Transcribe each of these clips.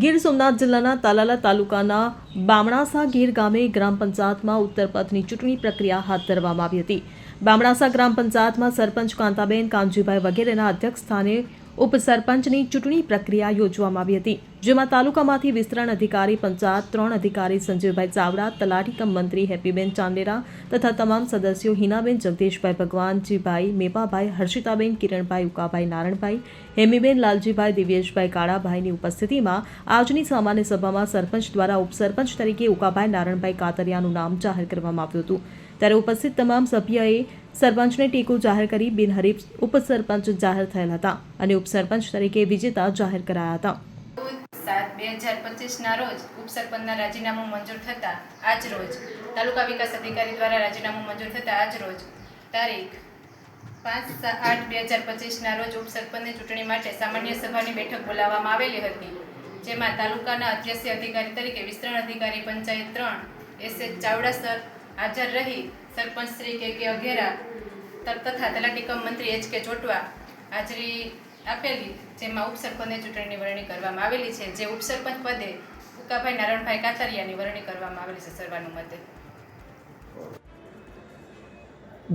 ગીર સોમનાથ જિલ્લાના તાલાલા તાલુકાના બામણાસા ગીર ગામે ગ્રામ પંચાયતમાં ઉત્તરપથની ચૂંટણી પ્રક્રિયા હાથ ધરવામાં આવી હતી. બામણાસા ગ્રામ પંચાયતમાં સરપંચ કાંતાબેન, કાનજીભાઈ વગેરેના અધ્યક્ષ સ્થાને ઉપસરપંચની ચૂંટણી પ્રક્રિયા યોજવામાં આવી હતી, જેમાં તાલુકામાંથી વિસ્તરણ અધિકારી પંચાયત, ત્રણ અધિકારી સંજીવભાઈ ચાવડા, તલાટી કમ મંત્રી હેપીબેન ચાંદેરા તથા તમામ સદસ્યો હિનાબેન જગદીશભાઈ ભગવાનજીભાઈ મેપાભાઈ, હર્ષિતાબેન, કિરણભાઈ ઉકાભાઈ, નારણભાઈ, હેમીબેન લાલજીભાઈ, દિવ્યેશભાઈ કાળાભાઈની ઉપસ્થિતિમાં આજની સામાન્ય સભામાં સરપંચ દ્વારા ઉપસરપંચ તરીકે ઉકાભાઈ, નારણભાઈ કાતરિયાનું નામ જાહેર કરવામાં આવ્યું હતું. ત્યારે ઉપસ્થિત તમામ સભ્યોએ સરપંચને ટેકો જાહેર કરી બિનહરીફ ઉપસરપંચ જાહેર થયેલ હતા અને ઉપસરપંચ તરીકે વિજેતા જાહેર કરાયા હતા. સાત બે હજાર પચીસના રોજ ઉપસરપંચના રાજીનામું મંજૂર થતાં આજ રોજ તાલુકા વિકાસ અધિકારી દ્વારા રાજીનામું મંજૂર થતાં આજ રોજ તારીખ પાંચ આઠ બે હજાર પચીસના રોજ ઉપસરપંચની ચૂંટણી માટે સામાન્ય સભાની બેઠક બોલાવવામાં આવેલી હતી, જેમાં તાલુકાના અધ્યક્ષ અધિકારી તરીકે વિસ્તરણ અધિકારી પંચાયત ત્રણ, એસ એચ ચાવડા સર હાજર રહી સરપંચ શ્રી કે કે અઘેરા તથા તલાટી કમ મંત્રી એચ કે ચોટવા હાજરી આપેલી, જેમાં ઉપસરપંચની ચૂંટણીની વરણી કરવામાં આવેલી છે. જે ઉપસરપંચ પદે ઉકાભાઈ નારાયણભાઈ કાતરિયાની વરણી કરવામાં આવેલી છે સર્વાનુમતે.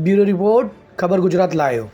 બ્યુરો રિપોર્ટ, ખબર ગુજરાત લાયો.